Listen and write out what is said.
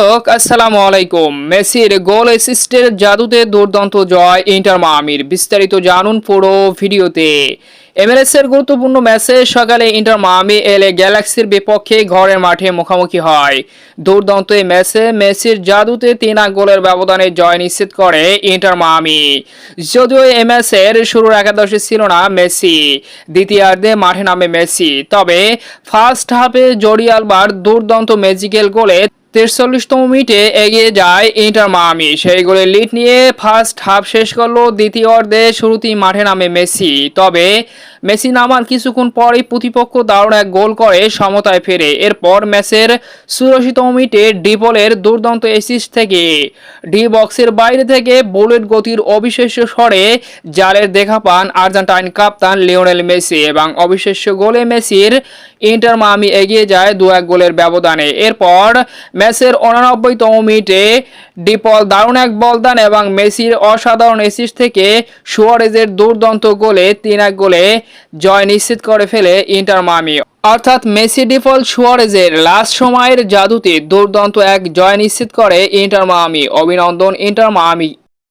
দর্শক, আসসালামু আলাইকুম। মেসির গোল অ্যাসিস্টের জাদুতে দুর্দান্ত জয় ইন্টার মামির। বিস্তারিত জানুন পুরো ভিডিওতে। এমএলএসের গুরুত্বপূর্ণ ম্যাচে সকালে ইন্টার মামি এলে গ্যালাক্সির বিপক্ষে ঘরের মাঠে মুখোমুখি হয়। দুর্দান্ত এই ম্যাচে মেসির জাদুতে তিন গোলের ব্যবধানে জয় নিশ্চিত করে ইন্টার মামি। যদিও এই ম্যাচের শুরুর একাদশে ছিল না মেসি দ্বিতীয়ার্ধে মাঠে নামে মেসি। তবে ফার্স্ট হাফে জরি আলবার দুর্দান্ত ম্যাজিক্যাল গোলে তেরচল্লিশতম মিনিটে এগিয়ে যায় ইন্টার মামি সেই গোলে লিড নিয়ে ফার্স্ট হাফ শেষ করল দ্বিতীয় অর্ধে, শুরুতেই মাঠে নামে মেসি। তবে মেসি নামার কিছুক্ষণ পরেই প্রতিপক্ষ দারুণ এক গোল করে সমতায় ফেরে। এরপর ম্যাচের চুরাশিতম মিনিটে ডিপলের দুর্দান্ত এসিস থেকে ডি বক্সের বাইরে থেকে বুলেট গতির অবিশ্বাস্য স্বরে জালের দেখা পান আর্জেন্টাইন কাপ্তান লিওনেল মেসি এবং অবিশ্বাস্য গোলে মেসির ইন্টার মামি এগিয়ে যায় দু এক গোলের ব্যবধানে। এরপর ম্যাচের উনানব্বইতম মিনিটে ডিপল দারুণ এক বল দেন এবং মেসির অসাধারণ এসিস থেকে সুয়ারেজের দুর্দান্ত গোলে তিন এক গোলে জয় নিশ্চিত করে ফেলে ইন্টার মামি। অর্থাৎ মেসি ডিফল সুয়ারেজের লাস্ট সময়ের জাদুতে দুর্দান্ত এক জয় নিশ্চিত করে ইন্টার মামি। অভিনন্দন ইন্টার মামি।